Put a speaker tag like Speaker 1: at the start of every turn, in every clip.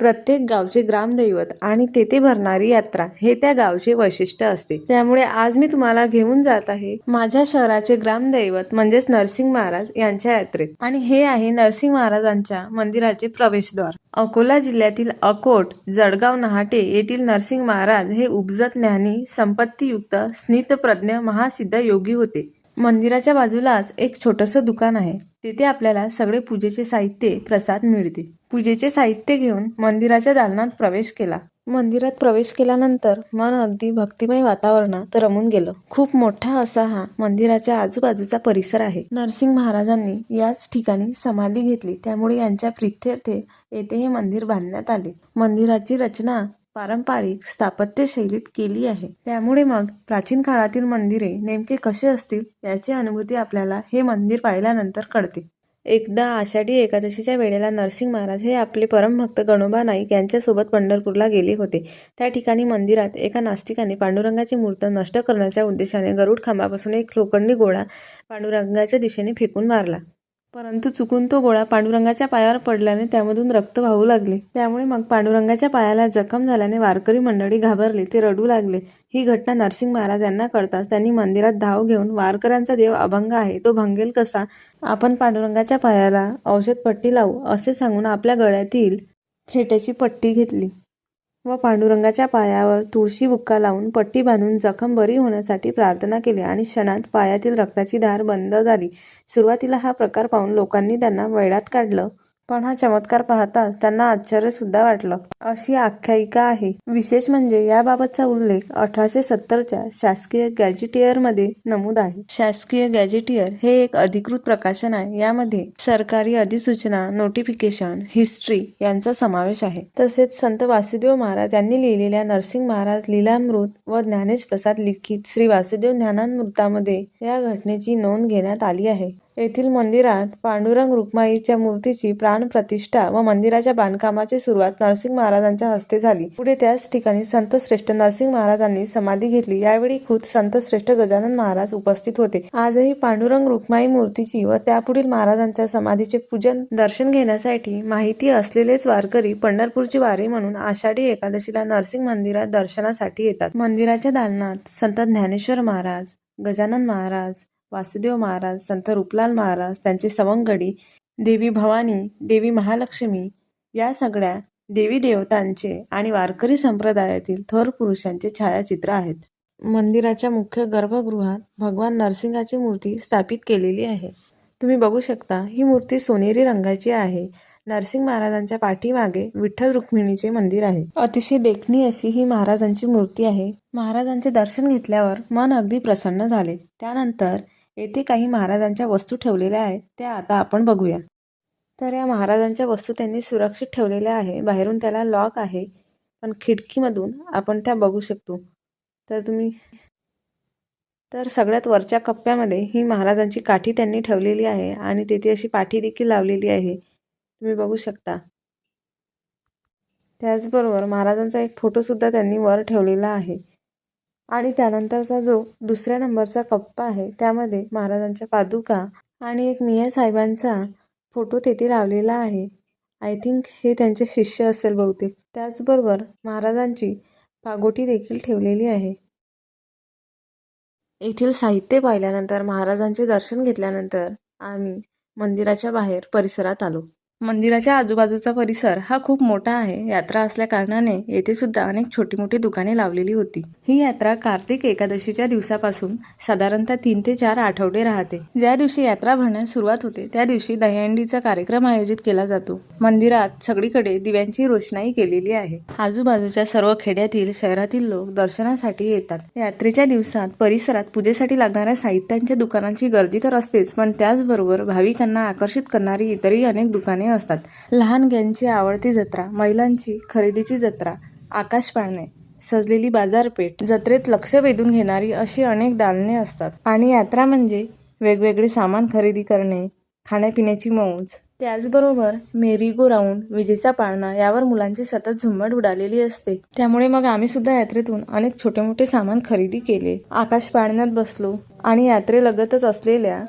Speaker 1: प्रत्येक गावचे ग्रामदैवत आणि तेथे भरणारी यात्रा हे त्या गावचे वैशिष्ट्य असते. त्यामुळे आज मी तुम्हाला घेऊन जात आहे माझ्या शहराचे ग्रामदैवत म्हणजेच नरसिंग महाराज यांच्या यात्रेत. आणि हे आहे नरसिंग महाराजांच्या मंदिराचे प्रवेशद्वार. अकोला जिल्ह्यातील अकोट जळगाव नहाटे येथील नरसिंग महाराज हे उपजत ज्ञानी संपत्तीयुक्त स्नितप्रज्ञ महासिद्ध योगी होते. मंदिराच्या बाजूलाच एक छोटंसं दुकान आहे. तेथे आपल्याला सगळे पूजेचे साहित्य प्रसाद मिळते पूजेचे साहित्य घेऊन मंदिराच्या दालनात प्रवेश केला. मंदिरात प्रवेश केल्यानंतर मन अगदी भक्तिमय वातावरणात रमून गेलं. खूप मोठा असा हा मंदिराच्या आजूबाजूचा परिसर आहे. नरसिंह महाराजांनी याच ठिकाणी समाधी घेतली. त्यामुळे यांच्या प्रित्यर्थे येथे हे मंदिर बांधण्यात आले. मंदिराची रचना पारंपरिक स्थापत्य शैलीत केली आहे. त्यामुळे मग प्राचीन काळातील मंदिरे नेमके कसे असतील याची अनुभूती आपल्याला हे मंदिर पाहिल्यानंतर कळते. एकदा आषाढी एकादशीच्या वेळेला नरसिंग महाराज हे आपले परमभक्त गणोबा नाईक यांच्यासोबत पंढरपूरला गेले होते. त्या ठिकाणी मंदिरात एका नास्तिकाने पांडुरंगाची मूर्त नष्ट करण्याच्या उद्देशाने गरुड खांबापासून एक लोखंडी गोळा पांडुरंगाच्या दिशेने फेकून मारला. परंतु चुकून तो गोळा पांडुरंगाच्या पायावर पडल्याने त्यामधून रक्त वाहू लागले. त्यामुळे मग पांडुरंगाच्या पायाला जखम झाल्याने वारकरी मंडळी घाबरली ते रडू लागले. ही घटना नरसिंग महाराज यांना कळताच त्यांनी मंदिरात धाव घेऊन वारकऱ्यांचा देव अभंग आहे तो भंगेल कसा? आपण पांडुरंगाच्या पायाला औषध पट्टी लावू असे सांगून आपल्या गळ्यातील फेट्याची पट्टी घेतली. व पांडुरंगाच्या पायावर तुळशी बुक्का लावून पट्टी बांधून जखम बरी होण्यासाठी प्रार्थना केली आणि क्षणात पायातील रक्ताची धार बंद झाली. सुरुवातीला हा प्रकार पाहून लोकांनी त्यांना वेळात काढलं. पण हा चमत्कार पाहताच त्यांना आश्चर्य सुद्धा वाटलं. अशी आख्यायिका आहे. विशेष म्हणजे याबाबतचा उल्लेख अठराशे सत्तरच्या शासकीय गॅजेटियरमध्ये नमूद आहे. शासकीय गॅजेटियर हे एक अधिकृत प्रकाशन आहे. यामध्ये सरकारी अधिसूचना नोटिफिकेशन हिस्ट्री यांचा समावेश आहे. तसेच संत वासुदेव महाराज यांनी लिहिलेल्या नरसिंग महाराज लीलामृत व ज्ञानेश प्रसाद लिखित श्री वासुदेव ज्ञानामृतामध्ये या घटनेची नोंद घेण्यात आली आहे. येथील मंदिरात पांडुरंग रुक्माईच्या मूर्तीची प्राणप्रतिष्ठा व मंदिराच्या बांधकामाची सुरुवात नरसिंग महाराजांच्या हस्ते झाली. पुढे त्याच ठिकाणी संतश्रेष्ठ नरसिंग महाराजांनी समाधी घेतली. यावेळी खुद संतश्रेष्ठ गजानन महाराज उपस्थित होते. आजही पांडुरंग रुक्माई मूर्तीची व त्यापुढील महाराजांच्या समाधीचे पूजन दर्शन घेण्यासाठी माहिती असलेलेच वारकरी पंढरपूरची वारी म्हणून आषाढी एकादशीला नरसिंग मंदिरात दर्शनासाठी येतात. मंदिराच्या दालनात संत ज्ञानेश्वर महाराज गजानन महाराज वासुदेव महाराज संत रूपलाल महाराज त्यांचे सवंगडी देवी भवानी देवी महालक्ष्मी या सगळ्या देवी देवतांचे आणि वारकरी संप्रदायातील थोर पुरुषांचे छायाचित्र आहेत. मंदिराच्या मुख्य गर्भगृहात भगवान नरसिंहाची मूर्ती स्थापित केलेली आहे. तुम्ही बघू शकता ही मूर्ती सोनेरी रंगाची आहे. नरसिंग महाराजांच्या पाठीमागे विठ्ठल रुक्मिणीचे मंदिर आहे. अतिशय देखणी अशी ही महाराजांची मूर्ती आहे. महाराजांचे दर्शन घेतल्यावर मन अगदी प्रसन्न झाले. त्यानंतर येथे काही महाराजांच्या वस्तू ठेवलेल्या आहेत त्या आता आपण बघूया. तर या महाराजांच्या वस्तू त्यांनी सुरक्षित ठेवलेल्या आहे. बाहेरून त्याला लॉक आहे. पण खिडकीमधून आपण त्या बघू शकतो. तर तुम्ही तर सगळ्यात वरच्या कप्प्यामध्ये ही महाराजांची काठी त्यांनी ठेवलेली आहे आणि तेथे अशी पाठी देखील लावलेली आहे. तुम्ही बघू शकता. त्याचबरोबर महाराजांचा एक फोटोसुद्धा त्यांनी वर ठेवलेला आहे. आणि त्यानंतरचा जो दुसऱ्या नंबरचा कप्पा आहे त्यामध्ये महाराजांच्या पादुका आणि एक मिया साहेबांचा फोटो तेथे लावलेला आहे. आय थिंक हे त्यांचे शिष्य असेल बहुतेक. त्याचबरोबर महाराजांची पागोटी देखील ठेवलेली आहे. येथील साहित्य पाहिल्यानंतर महाराजांचे दर्शन घेतल्यानंतर आम्ही मंदिराच्या बाहेर परिसरात आलो. मंदिराच्या आजूबाजूचा परिसर हा खूप मोठा आहे. यात्रा असल्या कारणाने येथे सुद्धा अनेक छोटी मोठी दुकाने लावलेली होती. ही यात्रा कार्तिक एकादशीच्या दिवसापासून साधारणतः तीन ते चार आठवडे राहते. ज्या दिवशी यात्रा भरण्यास सुरुवात होते त्या दिवशी दहीहंडीचा कार्यक्रम आयोजित केला जातो. मंदिरात सगळीकडे दिव्यांची रोषणाई केलेली आहे. आजूबाजूच्या सर्व खेड्यातील शहरातील लोक दर्शनासाठी येतात. यात्रेच्या दिवसात परिसरात पूजेसाठी लागणाऱ्या साहित्यांच्या दुकानांची गर्दी तर असतेच पण त्याचबरोबर भाविकांना आकर्षित करणारी इतरही अनेक दुकाने असतात. लहान ग्यांची आवडती जत्रा महिलांची खरेदीची जत्रा आकाश पाळणे सजलेली बाजारपेठ जत्रेत लक्ष वेधून घेणारी अशी अनेक दालने असतात. आणि यात्रा म्हणजे वेगवेगळे सामान खरेदी करणे खाण्यापिण्याची मौज. त्याचबरोबर मेरी गो राऊंड विजेचा पाळणा यावर मुलांची सतत झुंबड उडालेली असते. त्यामुळे मग आम्ही सुद्धा यात्रेतून अनेक छोटे मोठे सामान खरेदी केले. आकाश पाळण्यात बसलो आणि यात्रेलगतच असलेल्या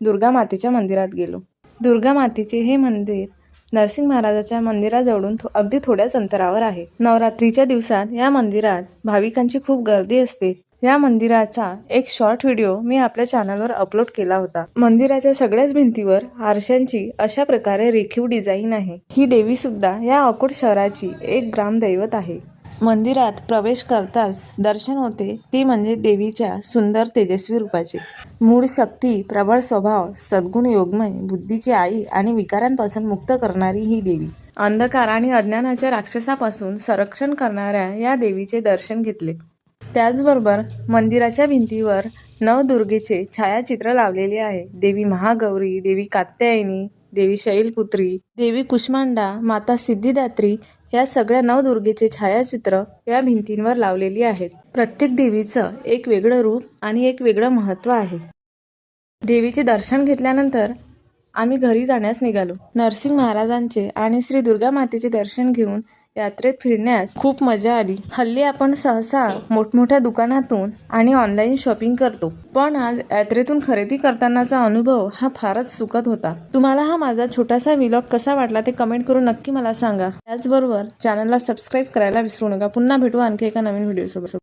Speaker 1: दुर्गा मातेच्या मंदिरात गेलो. दुर्गा मातेचे हे मंदिर नरसिंह महाराजाच्या मंदिराजवळून थो- अगदी थोड्याच अंतरावर आहे. नवरात्रीच्या दिवसात या मंदिरात भाविकांची खूप गर्दी असते. या मंदिराचा एक शॉर्ट व्हिडिओ मी आपल्या चॅनलवर अपलोड केला होता. मंदिराच्या सगळ्याच भिंतीवर आरशांची अशा प्रकारे रेखीव डिझाईन आहे. ही देवी सुद्धा या अकोट शहराची एक ग्रामदैवत आहे. मंदिरात प्रवेश करताच दर्शन होते. ती म्हणजे देवीच्या सुंदर तेजस्वी रूपाचे. मूळ शक्ती प्रबळ स्वभाव सद्गुण योगमय बुद्धीची आई आणि विकारांपासून मुक्त करणारी ही देवी. अंधकार आणि अज्ञानाच्या राक्षसापासून संरक्षण करणाऱ्या या देवीचे दर्शन घेतले. त्याचबरोबर मंदिराच्या भिंतीवर नवदुर्गेचे छायाचित्र लावलेले आहे. देवी महागौरी देवी कात्यायनी देवी शैलपुत्री देवी कुष्मांडा माता सिद्धिदात्री या सगळ्या नवदुर्गेचे छायाचित्र या भिंतींवर लावलेली आहेत. प्रत्येक देवीचं एक वेगळं रूप आणि एक वेगळं महत्त्व आहे. देवीचे दर्शन घेतल्यानंतर आम्ही घरी जाण्यास निघालो. नरसिंह महाराजांचे आणि श्री दुर्गा मातेचे दर्शन घेऊन यात्रेत फिरण्यास खूप मजा आली. हल्ली आपण सहसा मोठमोठ्या दुकानातून आणि ऑनलाईन शॉपिंग करतो. पण आज यात्रेतून खरेदी करतानाचा अनुभव हा फारच सुखद होता. तुम्हाला हा माझा छोटासा विलॉग कसा वाटला ते कमेंट करून नक्की मला सांगा. त्याचबरोबर चॅनलला सबस्क्राईब करायला विसरू नका. पुन्हा भेटू आणखी एका नवीन व्हिडिओ सोबत.